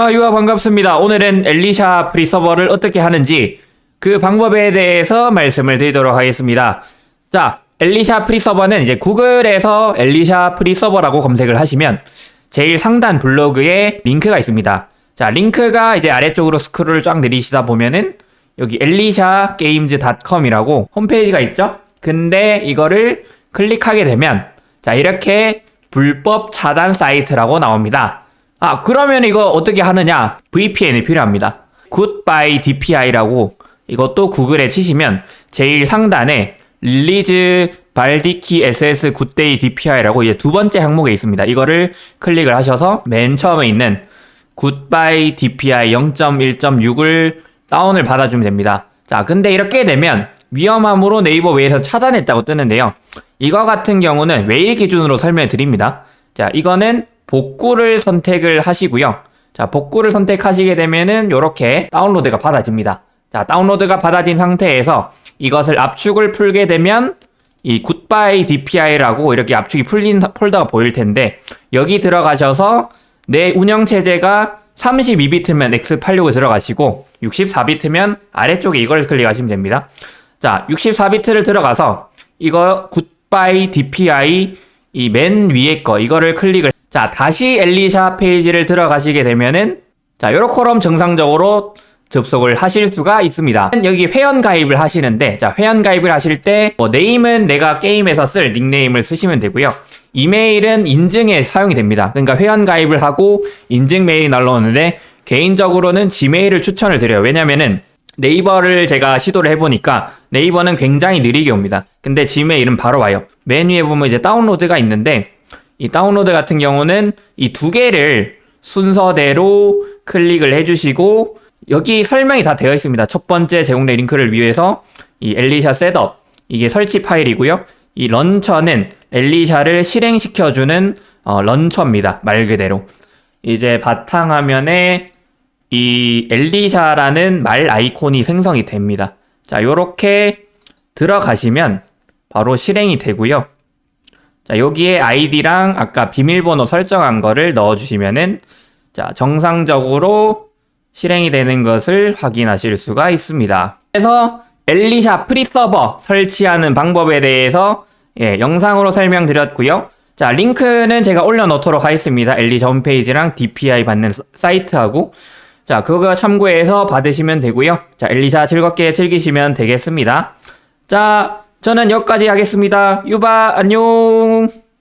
아, 유아 반갑습니다. 오늘은 엘리샤 프리 서버를 어떻게 하는지 그 방법에 대해서 말씀을 드리도록 하겠습니다. 자, 엘리샤 프리 서버는 이제 구글에서 엘리샤 프리 서버라고 검색을 하시면 제일 상단 블로그에 링크가 있습니다. 자, 링크가 이제 아래쪽으로 스크롤을 쫙 내리시다 보면은 여기 elishagames.com이라고 홈페이지가 있죠? 근데 이거를 클릭하게 되면 자, 이렇게 불법 차단 사이트라고 나옵니다. 아, 그러면 이거 어떻게 하느냐? VPN이 필요합니다. Goodbye DPI라고 이것도 구글에 치시면 제일 상단에 릴리즈 발디키 SS 굿데이 DPI라고 이제 두 번째 항목에 있습니다. 이거를 클릭을 하셔서 맨 처음에 있는 굿바이 DPI 0.1.6을 다운을 받아주면 됩니다. 자, 근데 이렇게 되면 위험함으로 네이버 웨이에서 차단했다고 뜨는데요. 이거 같은 경우는 웨이 기준으로 설명해 드립니다. 자, 이거는 복구를 선택을 하시고요. 자, 복구를 선택하시게 되면은 이렇게 다운로드가 받아집니다. 자, 다운로드가 받아진 상태에서 이것을 압축을 풀게 되면 이 굿바이 DPI라고 이렇게 압축이 풀린 폴더가 보일 텐데 여기 들어가셔서 내 운영 체제가 32비트면 X86을 들어가시고 64비트면 아래쪽에 이걸 클릭하시면 됩니다. 자, 64비트를 들어가서 이거 굿바이 DPI 이 맨 위에 거 이거를 클릭을 자, 다시 엘리샤 페이지를 들어가시게 되면은 자, 요렇게럼 정상적으로 접속을 하실 수가 있습니다. 여기 회원 가입을 하시는데, 자, 회원 가입을 하실 때, 뭐, 네임은 내가 게임에서 쓸 닉네임을 쓰시면 되고요. 이메일은 인증에 사용이 됩니다. 그러니까 회원 가입을 하고 인증 메일이 날라오는데, 개인적으로는 지메일을 추천을 드려요. 왜냐면은, 네이버를 제가 시도를 해보니까 네이버는 굉장히 느리게 옵니다. 근데 지메일은 바로 와요. 맨 위에 보면 이제 다운로드가 있는데, 이 다운로드 같은 경우는 이 두 개를 순서대로 클릭을 해주시고 여기 설명이 다 되어 있습니다. 첫 번째 제공된 링크를 위해서 이 엘리샤 셋업 이게 설치 파일이고요. 이 런처는 엘리샤를 실행시켜주는 어, 런처입니다. 말 그대로 이제 바탕화면에 이 엘리샤라는 말 아이콘이 생성이 됩니다. 자, 요렇게 들어가시면 바로 실행이 되고요. 자, 여기에 아이디랑 아까 비밀번호 설정한 거를 넣어주시면은 자, 정상적으로 실행이 되는 것을 확인하실 수가 있습니다. 그래서 엘리샤 프리서버 설치하는 방법에 대해서 예, 영상으로 설명드렸고요. 자, 링크는 제가 올려놓도록 하겠습니다. 엘리샤 홈페이지랑 DPI 받는 사- 사이트하고 자, 그거 참고해서 받으시면 되고요. 자, 엘리샤 즐겁게 즐기시면 되겠습니다. 자, 저는 여기까지 하겠습니다. 유바, 안녕!